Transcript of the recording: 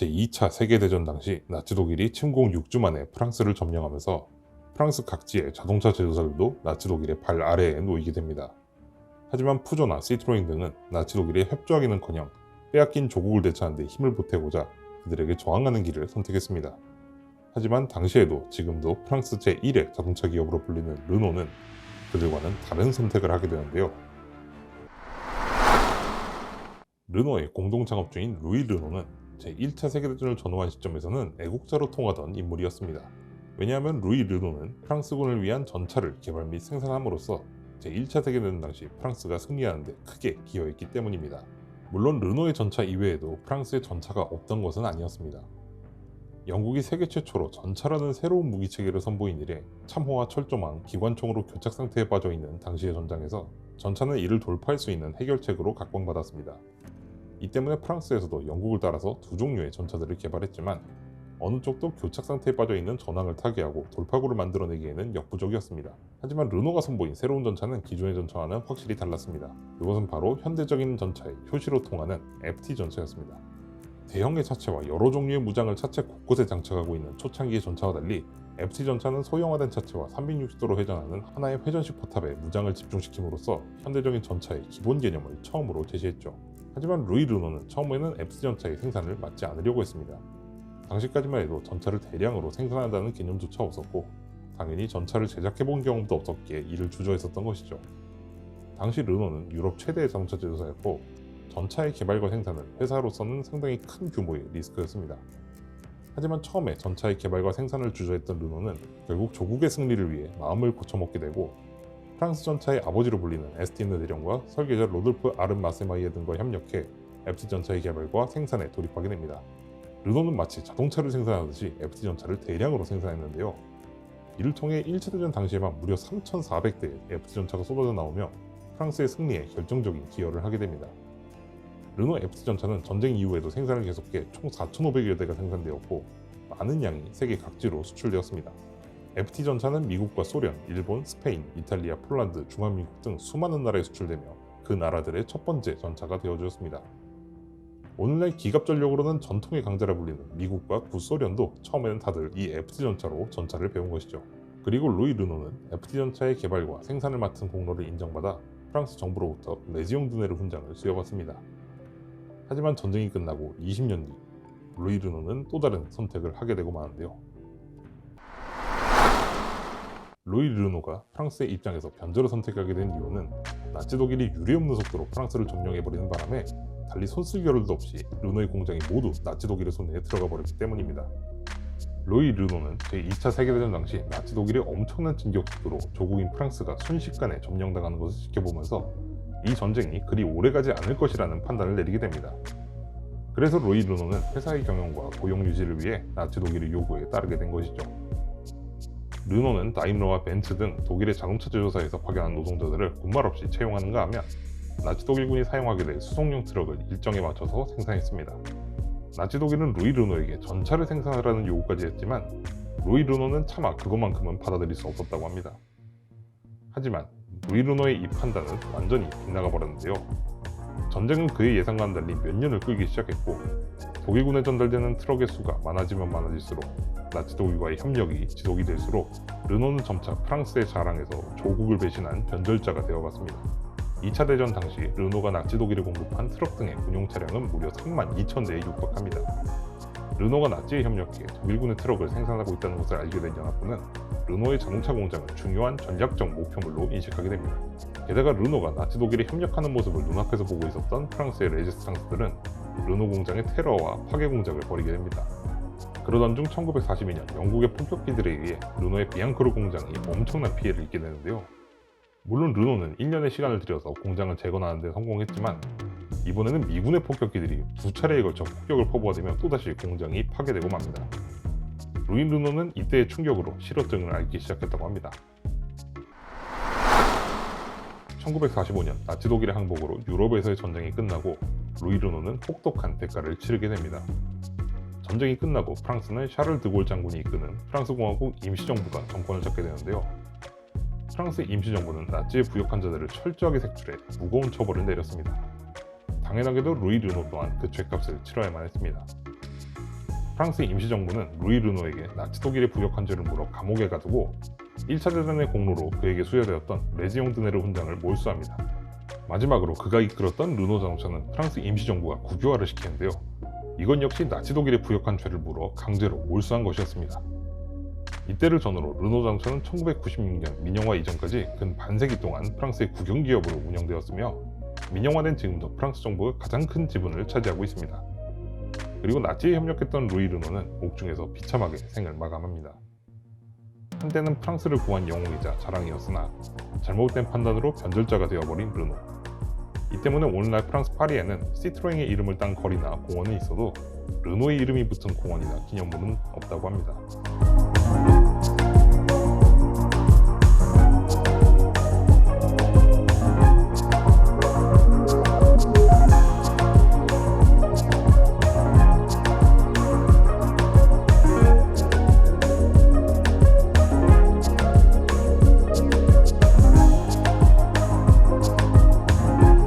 제2차 세계대전 당시 나치 독일이 침공 6주 만에 프랑스를 점령하면서 프랑스 각지의 자동차 제조사들도 나치 독일의 발 아래에 놓이게 됩니다. 하지만 푸조나 시트로잉 등은 나치 독일에 협조하기는커녕 빼앗긴 조국을 되찾는 데 힘을 보태고자 그들에게 저항하는 길을 선택했습니다. 하지만 당시에도 지금도 프랑스 제1의 자동차 기업으로 불리는 르노는 그들과는 다른 선택을 하게 되는데요. 르노의 공동 창업 주인 루이 르노는 제1차 세계대전을 전후한 시점에서는 애국자로 통하던 인물이었습니다. 왜냐하면 루이 르노는 프랑스군을 위한 전차를 개발 및 생산함으로써 제1차 세계대전 당시 프랑스가 승리하는 데 크게 기여했기 때문입니다. 물론 르노의 전차 이외에도 프랑스의 전차가 없던 것은 아니었습니다. 영국이 세계 최초로 전차라는 새로운 무기 체계를 선보인 이래 참호와 철조망, 기관총으로 교착 상태에 빠져 있는 당시의 전장에서 전차는 이를 돌파할 수 있는 해결책으로 각광받았습니다. 이 때문에 프랑스에서도 영국을 따라서 두 종류의 전차들을 개발했지만 어느 쪽도 교착 상태에 빠져 있는 전황을 타개하고 돌파구를 만들어내기에는 역부족이었습니다. 하지만 르노가 선보인 새로운 전차는 기존의 전차와는 확실히 달랐습니다. 이것은 바로 현대적인 전차의 효시로 통하는 FT 전차였습니다. 대형의 차체와 여러 종류의 무장을 차체 곳곳에 장착하고 있는 초창기의 전차와 달리 FT 전차는 소형화된 차체와 360도로 회전하는 하나의 회전식 포탑에 무장을 집중시킴으로써 현대적인 전차의 기본 개념을 처음으로 제시했죠. 하지만 루이 르노는 처음에는 FT 전차의 생산을 맡지 않으려고 했습니다. 당시까지만 해도 전차를 대량으로 생산한다는 개념조차 없었고 당연히 전차를 제작해본 경험도 없었기에 이를 주저했었던 것이죠. 당시 르노는 유럽 최대의 자동차 제조사였고 전차의 개발과 생산은 회사로서는 상당히 큰 규모의 리스크였습니다. 하지만 처음에 전차의 개발과 생산을 주저했던 르노는 결국 조국의 승리를 위해 마음을 고쳐먹게 되고 프랑스 전차의 아버지로 불리는 에스틴 르대령과 설계자 로돌프 아름 마세마이에 등과 협력해 FT 전차의 개발과 생산에 돌입하게 됩니다. 르노는 마치 자동차를 생산하듯이 FT 전차를 대량으로 생산했는데요. 이를 통해 1차 대전 당시에만 무려 3,400대의 FT 전차가 쏟아져 나오며 프랑스의 승리에 결정적인 기여를 하게 됩니다. 르노 FT 전차는 전쟁 이후에도 생산을 계속해 총 4,500여 대가 생산되었고 많은 양이 세계 각지로 수출되었습니다. FT 전차는 미국과 소련, 일본, 스페인, 이탈리아, 폴란드, 중화민국 등 수많은 나라에 수출되며 그 나라들의 첫 번째 전차가 되어주었습니다. 오늘날 기갑 전력으로는 전통의 강자라 불리는 미국과 구소련도 처음에는 다들 이 FT 전차로 전차를 배운 것이죠. 그리고 루이 르노는 FT 전차의 개발과 생산을 맡은 공로를 인정받아 프랑스 정부로부터 레지옹 드네르 훈장을 수여받습니다. 하지만 전쟁이 끝나고 20년 뒤 루이 르노는 또 다른 선택을 하게 되고 마는데요. 루이 르노가 프랑스의 입장에서 변절을 선택하게 된 이유는 나치 독일이 유례없는 속도로 프랑스를 점령해버리는 바람에 달리 손쓸 겨를도 없이 르노의 공장이 모두 나치 독일의 손에 들어가 버렸기 때문입니다. 루이 르노는 제2차 세계대전 당시 나치 독일의 엄청난 진격 속도로 조국인 프랑스가 순식간에 점령당하는 것을 지켜보면서 이 전쟁이 그리 오래가지 않을 것이라는 판단을 내리게 됩니다. 그래서 로이 르노는 회사의 경영과 고용 유지를 위해 나치 독일의 요구에 따르게 된 것이죠. 르노는 다임러와 벤츠 등 독일의 자동차 제조사에서 파견한 노동자들을 군말 없이 채용하는가 하면 나치 독일군이 사용하게 될 수송용 트럭을 일정에 맞춰서 생산했습니다. 나치 독일은 루이 르노에게 전차를 생산하라는 요구까지 했지만 루이 르노는 차마 그것만큼은 받아들일 수 없었다고 합니다. 하지만 루이 르노의 이 판단은 완전히 빗나가 버렸는데요. 전쟁은 그의 예상과는 달리 몇 년을 끌기 시작했고 독일군에 전달되는 트럭의 수가 많아지면 많아질수록 나치 독일과의 협력이 지속이 될수록 르노는 점차 프랑스의 자랑에서 조국을 배신한 변절자가 되어갔습니다. 2차 대전 당시 르노가 나치 독일에 공급한 트럭 등의 군용 차량은 무려 3만 2천 대에 육박합니다. 르노가 나치에 협력해 독일군의 트럭을 생산하고 있다는 것을 알게 된 연합군은 르노의 자동차 공장을 중요한 전략적 목표물로 인식하게 됩니다. 게다가 르노가 나치 독일에 협력하는 모습을 눈앞에서 보고 있었던 프랑스의 레지스탕스들은 르노 공장의 테러와 파괴 공작을 벌이게 됩니다. 그러던 중 1942년 영국의 폭격기들에 의해 르노의 비앙크로 공장이 엄청난 피해를 입게 되는데요. 물론 르노는 1년의 시간을 들여서 공장을 재건하는 데 성공했지만 이번에는 미군의 폭격기들이 두 차례에 걸쳐 폭격을 퍼부어대며 또다시 공장이 파괴되고 맙니다. 루인 르노는 이때의 충격으로 실어증을 앓기 시작했다고 합니다. 1945년 나치 독일의 항복으로 유럽에서의 전쟁이 끝나고 루이 르노는 혹독한 대가를 치르게 됩니다. 전쟁이 끝나고 프랑스는 샤를 드골 장군이 이끄는 프랑스 공화국 임시정부가 정권을 잡게 되는데요. 프랑스 임시정부는 나치에 부역한 자들을 철저하게 색출해 무거운 처벌을 내렸습니다. 당연하게도 루이 르노 또한 그 죄값을 치러야만 했습니다. 프랑스 임시정부는 루이 르노에게 나치 독일에 부역한 죄를 물어 감옥에 가두고 1차 대전의 공로로 그에게 수여되었던 레지옹 드네르 훈장을 몰수합니다. 마지막으로 그가 이끌었던 르노 자동차는 프랑스 임시정부가 국유화를 시키는데요. 이건 역시 나치 독일에 부역한 죄를 물어 강제로 몰수한 것이었습니다. 이때를 전후로 르노 자동차는 1996년 민영화 이전까지 근 반세기 동안 프랑스의 국영기업으로 운영되었으며 민영화된 지금도 프랑스 정부가 가장 큰 지분을 차지하고 있습니다. 그리고 나치에 협력했던 루이 르노는 옥중에서 비참하게 생을 마감합니다. 한때는 프랑스를 구한 영웅이자 자랑이었으나 잘못된 판단으로 변절자가 되어버린 르노. 이 때문에 오늘날 프랑스 파리에는 시트로잉의 이름을 딴 거리나 공원은 있어도 르노의 이름이 붙은 공원이나 기념물은 없다고 합니다.